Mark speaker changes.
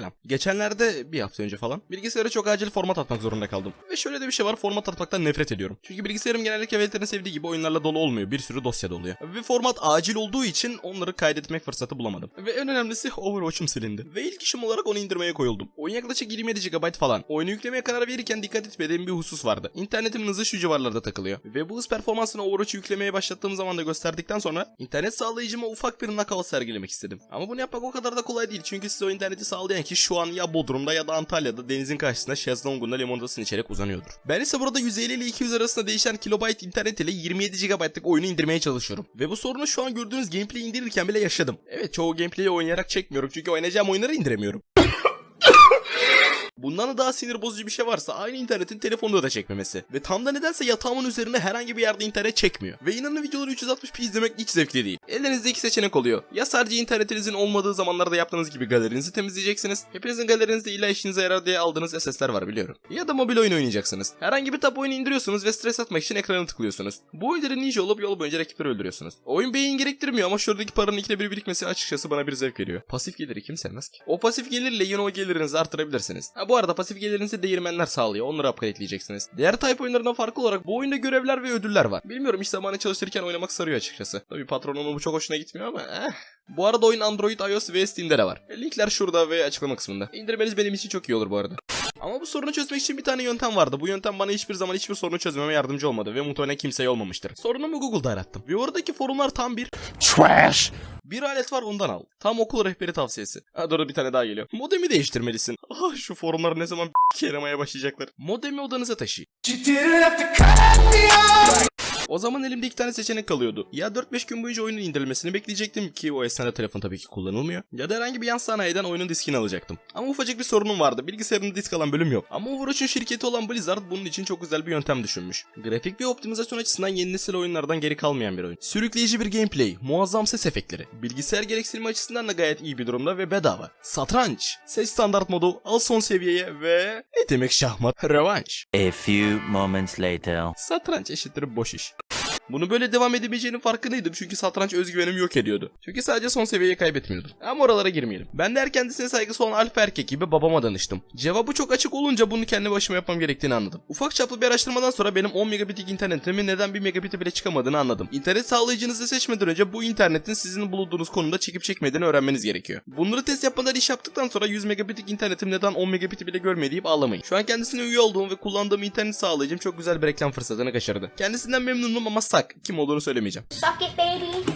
Speaker 1: la Geçenlerde bir hafta önce falan bilgisayara çok acil format atmak zorunda kaldım. Ve şöyle de bir şey var format atmaktan nefret ediyorum. Çünkü bilgisayarım genellikle veletlerin sevdiği gibi oyunlarla dolu olmuyor. Bir sürü dosya doluyor. Ve format acil olduğu için onları kaydetmek fırsatı bulamadım. Ve en önemlisi Overwatch'um silindi. Ve ilk işim olarak onu indirmeye koyuldum. Oyun yaklaşık 27 GB falan. Oyunu yüklemeye karar verirken dikkat etmediğim bir husus vardı. İnternetimin hızı şu civarlarda takılıyor. Ve bu hız performansını Overwatch'u yüklemeye başlattığım zaman da gösterdikten sonra internet sağlayıcıma ufak bir knockout sergilemek istedim. Ama bunu yapmak o kadar da kolay değil. Çünkü size o interneti sağlayan kişi şu an ya Bodrum'da ya da Antalya'da denizin karşısında şezlongunda limonadasını içerek uzanıyordur. Ben ise burada 150 ile 200 arasında değişen kilobayt internet ile 27 GB'lık oyunu indirmeye çalışıyorum. Ve bu sorunu şu an gördüğünüz gameplay'i indirirken bile yaşadım. Evet çoğu gameplay'i oynayarak çekmiyorum çünkü oynayacağım oyunları indiremiyorum. Bundan da daha sinir bozucu bir şey varsa aynı internetin telefonda da çekmemesi. Ve tam da nedense yatağımın üzerine herhangi bir yerde internet çekmiyor. Ve inanın videoları 360p izlemek hiç zevkli değil. Elinizde iki seçenek oluyor. Ya sadece internetinizin olmadığı zamanlarda yaptığınız gibi galerinizi temizleyeceksiniz. Hepinizin galerinizde illa işinize yarar diye aldığınız SS'ler var biliyorum. Ya da mobil oyun oynayacaksınız. Herhangi bir tap oyunu indiriyorsunuz ve stres atmak için ekranı tıklıyorsunuz. Bu oyunları ninja olup yol boyunca rakipleri öldürüyorsunuz. Oyun beyin gerektirmiyor ama şuradaki paranın ikide bir birikmesi açıkçası bana bir zevk veriyor. Pasif geliri kim sevmez ki? O pasif gelirle yine o gelirinizi artırabilirsiniz. Ha bu arada pasif gelirinizi değirmenler sağlıyor. Onları upgradeleyeceksiniz. Diğer type oyunlarından farklı olarak bu oyunda görevler ve ödüller var. Bilmiyorum iş zamanı çalıştırırken oynamak sarıyor açıkçası. Tabii patronumun bu çok hoşuna gitmiyor ama eh. Bu arada oyun Android, iOS ve Steam'de de var. Linkler şurada ve açıklama kısmında. İndirmeniz benim için çok iyi olur bu arada. Ama bu sorunu çözmek için bir tane yöntem vardı. Bu yöntem bana hiçbir zaman hiçbir sorunu çözmeme yardımcı olmadı ve muhtemelen kimseye olmamıştır. Sorunumu Google'da arattım. Ve oradaki forumlar tam bir
Speaker 2: Trash.
Speaker 1: Bir alet var ondan al. Tam okul rehberi tavsiyesi. Ha dur bir tane daha geliyor. Modemi değiştirmelisin. Ah şu forumlar ne zaman yaramaya başlayacaklar. Modemi odanıza taşı. O zaman elimde iki tane seçenek kalıyordu. Ya 4-5 gün boyunca oyunun indirilmesini bekleyecektim ki o esnada telefon tabii ki kullanılmıyor. Ya da herhangi bir yan sanayiden oyunun diskini alacaktım. Ama ufacık bir sorunum vardı. Bilgisayarımda disk alan bölüm yok. Ama Overwatch'un şirketi olan Blizzard bunun için çok güzel bir yöntem düşünmüş. Grafik ve optimizasyon açısından yeni nesil oyunlardan geri kalmayan bir oyun. Sürükleyici bir gameplay, muazzam ses efektleri. Bilgisayar gereksinimi açısından da gayet iyi bir durumda ve bedava. Satranç, ses standart modu, al son seviyeye ve ne demek şahmat, revanş.
Speaker 3: A few moments later.
Speaker 1: Satranç eşittir boş iş. Bunu böyle devam edebileceğinin farkındaydım çünkü satranç özgüvenimi yok ediyordu. Çünkü sadece son seviyeyi kaybetmiyordum. Ama oralara girmeyelim. Ben de her kendisine saygısı olan alfa erkek gibi babama danıştım. Cevabı çok açık olunca bunu kendi başıma yapmam gerektiğini anladım. Ufak çaplı bir araştırmadan sonra benim 10 megabitlik internetimin neden 1 megabit'e bile çıkamadığını anladım. İnternet sağlayıcınızı seçmeden önce bu internetin sizin bulunduğunuz konumda çekip çekmediğini öğrenmeniz gerekiyor. Bunları test yapmadan iş yaptıktan sonra 100 megabitlik internetim neden 10 megabit'i bile görmedi deyip ağlamayın. Şu an kendisine üye olduğum ve kullandığım internet sağlayıcım çok güzel bir reklam fırsatını kaçırdı. Kendisinden memnunum ama Kim olduğunu söylemeyeceğim.
Speaker 4: Suck it, baby.